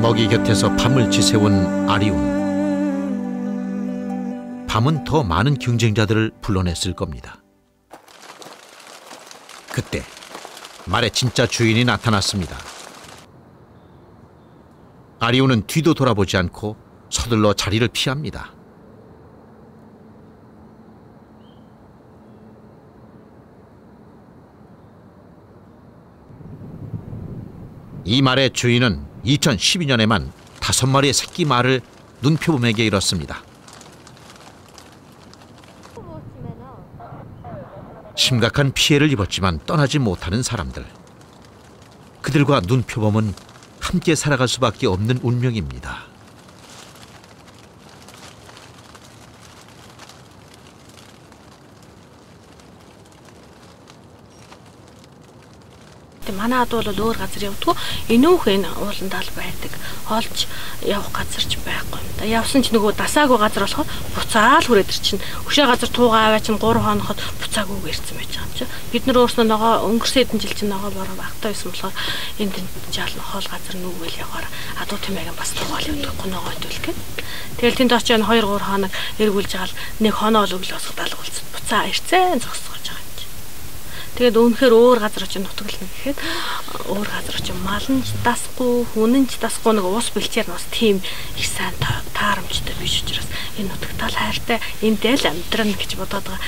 먹이 곁에서 밤을 지새운 아리움. 밤은 더 많은 경쟁자들을 불러냈을 겁니다. 그때 말의 진짜 주인이 나타났습니다. 아리우는 뒤도 돌아보지 않고 서둘러 자리를 피합니다. 이 말의 주인은 2012년에만 다섯 마리의 새끼 말을 눈표범에게 잃었습니다. 심각한 피해를 입었지만 떠나지 못하는 사람들. 그들과 눈표범은 함께 살아갈 수밖에 없는 운명입니다. Тэг манайд бол өөр газар явдггүй энүүх энэ ууландаа л байдаг. Хоолч явах газар ч байхгүй юм да. Явсан ч нөгөө дасаагүй газар болохоор буцаал хүрээд ир чинь. Хөшөө газар туугаа аваа чинь 3 хоноход буцаагүй ирсэн байж байгаа юм чи. Бид нар өөрснөө нөгөө өнгөрсөн хэдэн жил чинь нөгөө бороо багтаа байсан болохоор энд жаал хоол газар нүгэл яваар адуу тэмээгийн бас туугаал явдаггүй нөгөө идвэл гэх. Тэгэл тэнд очиж 2 3 хоног эргүүлж байгаа л нэг хоноо л өглөөс далга болцсон. Буцаа ирцэн байгаа. Тэгээд үнэхээр өөр газар очиж нутаглана гэхэд өөр газар очиж мал нь ч дасгүй, хүн нь ч дасгүй нэг ус бэлчээр бас тийм их сайн таарамжтай биш учраас энэ нутагтаа хайртай эндээ л амьдрна гэж бодоод байгаа.